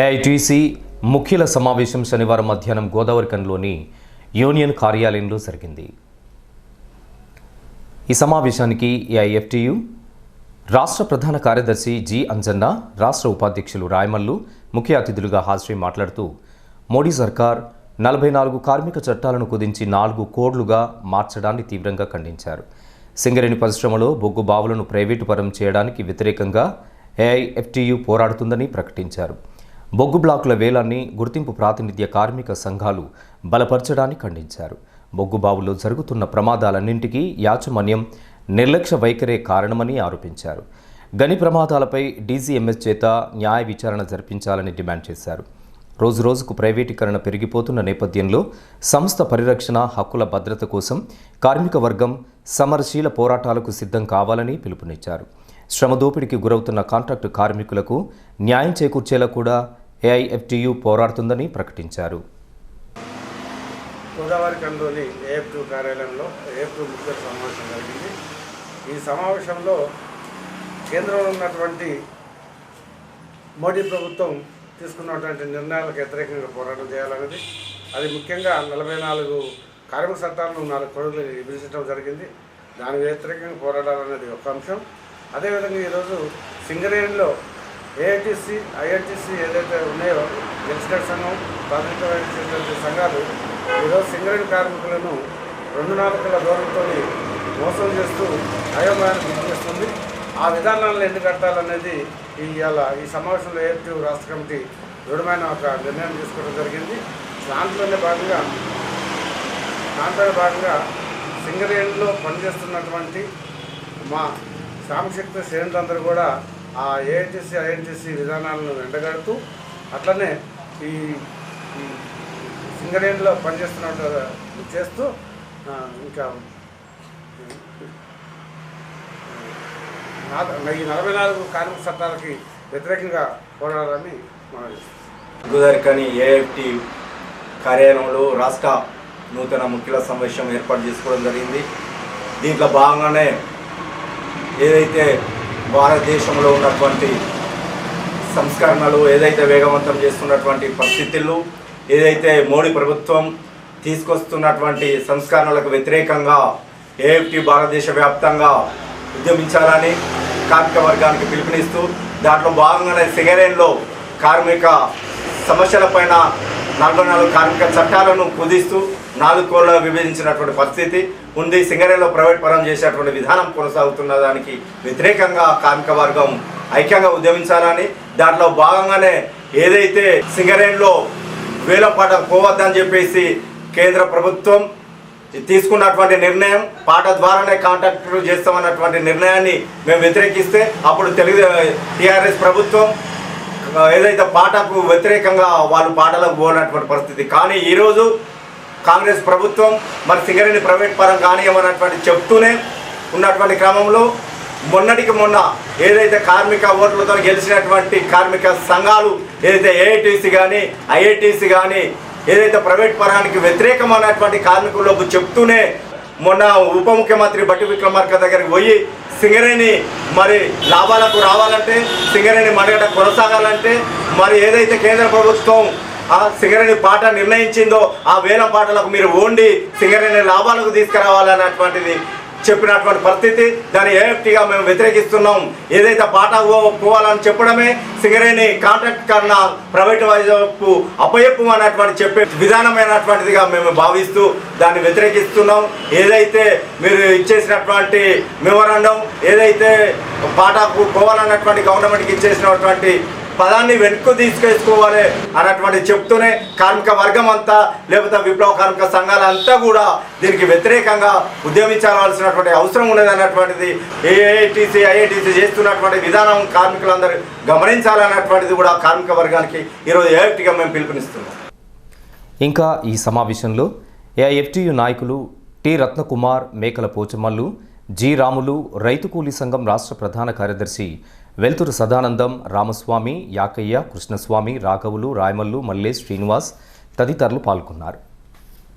AITC ముఖ్యుల సమావేశం శనివారం మధ్యాహ్నం గోదావరికంలోని యూనియన్ కార్యాలయంలో జరిగింది. ఈ సమావేశానికి ఏఐఎఫ్టియు రాష్ట్ర ప్రధాన కార్యదర్శి జి అంజన్న రాష్ట్ర ఉపాధ్యక్షులు రాయమల్లు ముఖ్య అతిథులుగా హాజరై మాట్లాడుతూ మోడీ సర్కార్ నలభై నాలుగు కార్మిక చట్టాలను కుదించి నాలుగు కోడ్లుగా మార్చడాన్ని తీవ్రంగా ఖండించారు. సింగరేణి పరిశ్రమలో బొగ్గు బావులను ప్రైవేటు పరం చేయడానికి వ్యతిరేకంగా ఏఐఎఫ్టియు పోరాడుతుందని ప్రకటించారు. బొగ్గు బ్లాకుల వేలాన్ని గుర్తింపు ప్రాతినిధ్య కార్మిక సంఘాలు బలపరచడాన్ని ఖండించారు. బొగ్గు బావుల్లో జరుగుతున్న ప్రమాదాలన్నింటికీ యాచమన్యం నిర్లక్ష్య వైఖరే కారణమని ఆరోపించారు. గని ప్రమాదాలపై డీజీఎంఎస్ చేత న్యాయ విచారణ జరిపించాలని డిమాండ్ చేశారు. రోజు రోజుకు ప్రైవేటీకరణ పెరిగిపోతున్న నేపథ్యంలో సంస్థ పరిరక్షణ హక్కుల భద్రత కోసం కార్మిక వర్గం సమరశీల పోరాటాలకు సిద్ధం కావాలని పిలుపునిచ్చారు. శ్రమ దోపిడీకి గురవుతున్న కాంట్రాక్టు కార్మికులకు న్యాయం చేకూర్చేలా కూడా ఏఐఎఫ్టియు పోరాడుతుందని ప్రకటించారు. గోదావరి కంలోని ఏఎఫ్ టూ కార్యాలయంలో ఏఎఫ్టి ముఖ్య సమావేశం జరిగింది. ఈ సమావేశంలో కేంద్రంలో ఉన్నటువంటి మోడీ ప్రభుత్వం తీసుకున్నటువంటి నిర్ణయాలకు వ్యతిరేకంగా పోరాటం చేయాలన్నది. అది ముఖ్యంగా నలభై నాలుగు కార్మిక చట్టాలను నాలుగు కొడుకులు విభజించడం జరిగింది. దానికి వ్యతిరేకంగా పోరాడాలన్నది ఒక అంశం. అదేవిధంగా ఈరోజు సింగరేణిలో ఏఐటీసీ ఐఐటీసీ ఏదైతే ఉన్నాయో ఎక్స్టర్ సంఘం ప్రాథమికమైనటువంటి సంఘాలు ఈరోజు సింగరేణి కార్మికులను రెండు నాలుగుల దూరంతో మోసం చేస్తూ అయోమయాన్ని గుర్తు చేస్తుంది. ఆ విధానాలను ఎన్ని కట్టాలనేది ఇవాళ ఈ సమావేశంలో ఏపీ రాష్ట్ర కమిటీ దృఢమైన ఒక నిర్ణయం తీసుకోవడం జరిగింది. దాంట్లోనే భాగంగా దాంట్లోనే భాగంగా సింగరేణిలో పనిచేస్తున్నటువంటి మా శ్రామశక్తి శ్రేణులందరూ కూడా ఆ ఏఐటీసీ ఐఎన్టీసీ విధానాలను ఎండగడుతూ అట్లనే ఈ సింగరేణిలో పనిచేస్తున్న చేస్తూ ఇంకా ఈ నలభై నాలుగు కార్మిక చట్టాలకి వ్యతిరేకంగా పోరాడాలని మనం గుదరికని ఏఎఫ్టి కార్యాలయంలో రాష్ట్ర నూతన ముఖ్యుల సమావేశం ఏర్పాటు చేసుకోవడం జరిగింది. దీంట్లో భాగంగానే ఏదైతే భారతదేశంలో ఉన్నటువంటి సంస్కరణలు ఏదైతే వేగవంతం చేస్తున్నటువంటి పరిస్థితులు ఏదైతే మోడీ ప్రభుత్వం తీసుకొస్తున్నటువంటి సంస్కరణలకు వ్యతిరేకంగా ఏఎఫ్టి భారతదేశ వ్యాప్తంగా ఉద్యమించాలని కార్మిక వర్గానికి పిలుపునిస్తూ దాంట్లో భాగంగానే సింగరేణిలో కార్మిక సమస్యలపైన నలభై నాలుగు కార్మిక చట్టాలను కుదిస్తూ నాలుగు కోళ్ళ విభజించినటువంటి పరిస్థితి ఉంది. సింగరేలో ప్రైవేట్ పరం చేసేటువంటి విధానం కొనసాగుతున్న దానికి వ్యతిరేకంగా కార్మిక వర్గం ఐక్యంగా ఉద్యమించాలని దాంట్లో భాగంగానే ఏదైతే సింగరేణిలో వేల పాట పోవద్దని చెప్పేసి కేంద్ర ప్రభుత్వం తీసుకున్నటువంటి నిర్ణయం పాట ద్వారానే కాంట్రాక్టులు చేస్తామన్నటువంటి నిర్ణయాన్ని మేము వ్యతిరేకిస్తే అప్పుడు తెలుగు టీఆర్ఎస్ ప్రభుత్వం ఏదైతే పాటకు వ్యతిరేకంగా వాళ్ళు పాటలకు పోనటువంటి పరిస్థితి. కానీ ఈరోజు కాంగ్రెస్ ప్రభుత్వం మరి సింగరేణి ప్రైవేట్ పరం కానియమన్నటువంటి చెప్తూనే ఉన్నటువంటి క్రమంలో మొన్నటికి మొన్న ఏదైతే కార్మిక ఓట్లతో గెలిచినటువంటి కార్మిక సంఘాలు ఏదైతే ఏఐటీసీ కానీ ఐఐటీసీ కానీ ఏదైతే ప్రైవేట్ పరానికి వ్యతిరేకమైనటువంటి కార్మికులకు చెప్తూనే మొన్న ఉప ముఖ్యమంత్రి బట్టి విక్రమార్క దగ్గరికి పోయి సింగరేణి మరి లాభాలకు రావాలంటే సింగరేణి మడగడ కొనసాగాలంటే మరి ఏదైతే కేంద్ర ప్రభుత్వం ఆ సింగరేణి పాట నిర్ణయించిందో ఆ వేలం పాటలకు మీరు ఓండి సింగరేణి లాభాలకు తీసుకురావాలన్నటువంటిది చెప్పినటువంటి పరిస్థితి. దాన్ని ఏఎఫ్టీగా మేము వ్యతిరేకిస్తున్నాం. ఏదైతే పాట పోవాలని చెప్పడమే సింగరేణి కాంట్రాక్ట్ కన్నా ప్రైవేట్ వైపు అప్పయప్పు అనేటువంటి చెప్పే విధానమైనటువంటిదిగా మేము భావిస్తూ దాన్ని వ్యతిరేకిస్తున్నాం. ఏదైతే మీరు ఇచ్చేసినటువంటి మెమోరాండం ఏదైతే పాటకు పోవాలన్నటువంటి గవర్నమెంట్కి ఇచ్చేసినటువంటి పదాన్ని వెనుక్కు తీసుకేసుకోవాలి అన్నటువంటి చెప్తూనే కార్మిక వర్గం అంతా లేకపోతే విప్లవ కార్మిక సంఘాలంతా కూడా దీనికి వ్యతిరేకంగా ఉద్యమించాల్సినటువంటి అవసరం ఉన్నది అన్నటువంటిది. ఏఐటీసీ ఐఐటీసీ చేస్తున్నటువంటి విధానం కార్మికులందరూ గమనించాలన్నటువంటిది కూడా కార్మిక వర్గానికి ఈరోజు ఏఐటీగా మేము పిలుపునిస్తున్నాం. ఇంకా ఈ సమావేశంలో ఏఐఎఫ్టియు నాయకులు టి రత్నకుమార్ మేకల పోచమల్లు జి రాములు రైతు కూలీ సంఘం రాష్ట్ర ప్రధాన కార్యదర్శి వెల్తురు సదానందం రామస్వామి యాకయ్య కృష్ణస్వామి రాఘవులు రాయమల్లు మల్లేష్ శ్రీనివాస్ తదితరులు పాల్గొన్నారు.